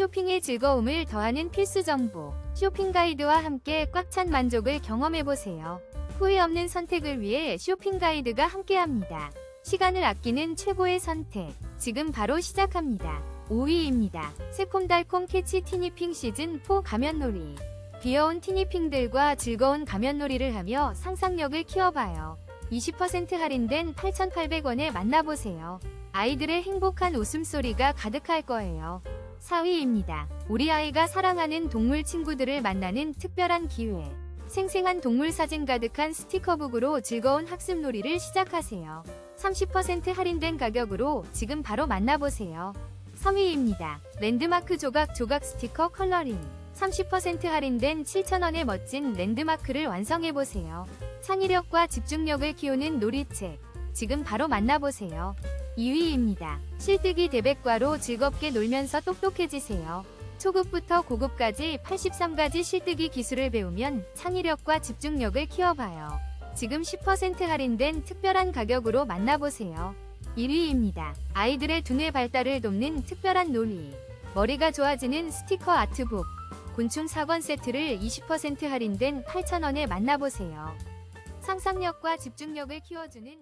쇼핑의 즐거움을 더하는 필수 정보. 쇼핑 가이드와 함께 꽉 찬 만족을 경험해보세요. 후회 없는 선택을 위해 쇼핑 가이드가 함께합니다. 시간을 아끼는 최고의 선택. 지금 바로 시작합니다. 5위입니다. 새콤달콤 캐치 티니핑 시즌 4 가면놀이. 귀여운 티니핑들과 즐거운 가면놀이를 하며 상상력을 키워봐요. 20% 할인된 8,800원에 만나보세요. 아이들의 행복한 웃음소리가 가득할 거예요. 4위입니다. 우리 아이가 사랑하는 동물 친구들을 만나는 특별한 기회. 생생한 동물 사진 가득한 스티커북으로 즐거운 학습놀이를 시작하세요. 30% 할인된 가격으로 지금 바로 만나보세요. 3위입니다. 랜드마크 조각 조각 스티커 컬러링. 30% 할인된 7,000원의 멋진 랜드마크를 완성해보세요. 창의력과 집중력을 키우는 놀이책. 지금 바로 만나보세요. 2위입니다. 실뜨기 대백과로 즐겁게 놀면서 똑똑해지세요. 초급부터 고급까지 83가지 실뜨기 기술을 배우면 창의력과 집중력을 키워봐요. 지금 10% 할인된 특별한 가격으로 만나보세요. 1위입니다. 아이들의 두뇌 발달을 돕는 특별한 놀이. 머리가 좋아지는 스티커 아트북. 곤충 사권 세트를 20% 할인된 8,000원에 만나보세요. 상상력과 집중력을 키워주는